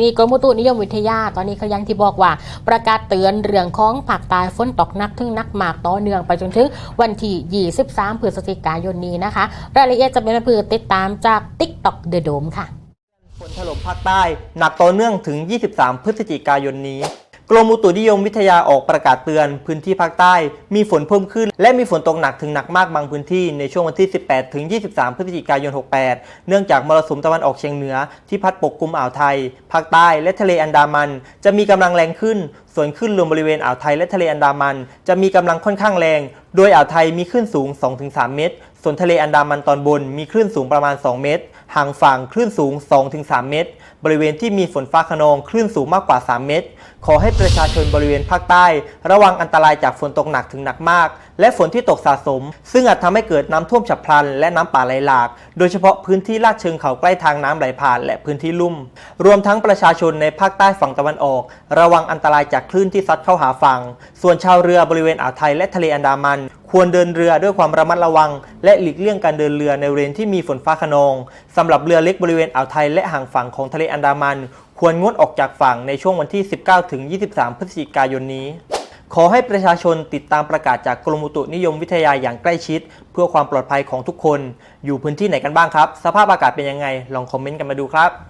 มีกรมอุตุนิยมวิทยาตอนนี้เขายังที่บอกว่า ประกาศเตือนเรื่องของภาคใต้ฝนตกนักถึงนักมากต่อเนื่องไปจนถึงวันที่ 23 พฤศจิกายนนี้นะคะ รายละเอียดจะเป็นเพื่อติดตามจากติ๊กต็อกเดอะโดมค่ะฝนถล่มภาคใต้หนักต่อเนื่องถึง 23 พฤศจิกายนนี้ กรมอุตุนิยมวิทยาออกประกาศเตือนพื้นที่ภาคใต้ มีฝนเพิ่มขึ้น และมีฝนตกหนักถึงหนักมากบางพื้นที่ในช่วงวันที่ 18 ถึง 23 พฤศจิกายน 68 เนื่องจากมรสุมตะวันออกเฉียงเหนือที่พัดปกคลุมอ่าวไทย ภาคใต้และทะเลอันดามัน จะมีกำลังแรงขึ้น ส่วนคลื่นลมบริเวณอ่าวไทยและทะเลอันดามัน จะมีกำลังค่อนข้างแรง โดยอ่าวไทยมีคลื่นสูง 2-3 เมตร ส่วนทะเลอันดามันตอนบนมีคลื่นสูงประมาณ 2 เมตร ห่างฝั่งคลื่นสูง 2-3 เมตร บริเวณที่มีฝนฟ้าขนองคลื่นสูงมากกว่า 3 เมตร ขอให้ประชาชนบริเวณภาคใต้ ระวังอันตรายจากฝนตกหนักถึงหนักมาก และฝนที่ตกสะสม ซึ่งอาจทำให้เกิดน้ำท่วมฉับพลัน และน้ำป่าไหลหลาก โดยเฉพาะพื้นที่ลาดเชิงเขาใกล้ทางน้ำไหลผ่าน และพื้นที่ลุ่ม รวมทั้งประชาชนในภาคใต้ฝั่งตะวันออก ระวังอันตรายจากคลื่นที่ซัดเข้าหาฝั่ง ส่วนชาวเรือบริเวณอ่าวไทยและทะเลอันดามันควรเดินเรือด้วยความระมัดระวัง และหลีกเลี่ยงการเดินเรือในบริเวณที่มีฝนฟ้าขนองสำหรับเรือเล็กบริเวณอ่าวไทยและห่างฝั่งของทะเลอันดามัน ควรงดออกจากฝั่งในช่วงวันที่ 19 ถึง 23 พฤศจิกายนนี้ ขอให้ประชาชนติดตามประกาศจากกรมอุตุนิยมวิทยาอย่างใกล้ชิด เพื่อความปลอดภัยของทุกคน อยู่พื้นที่ไหนกันบ้างครับ สภาพอากาศเป็นยังไง ลองคอมเมนต์กันมาดูครับ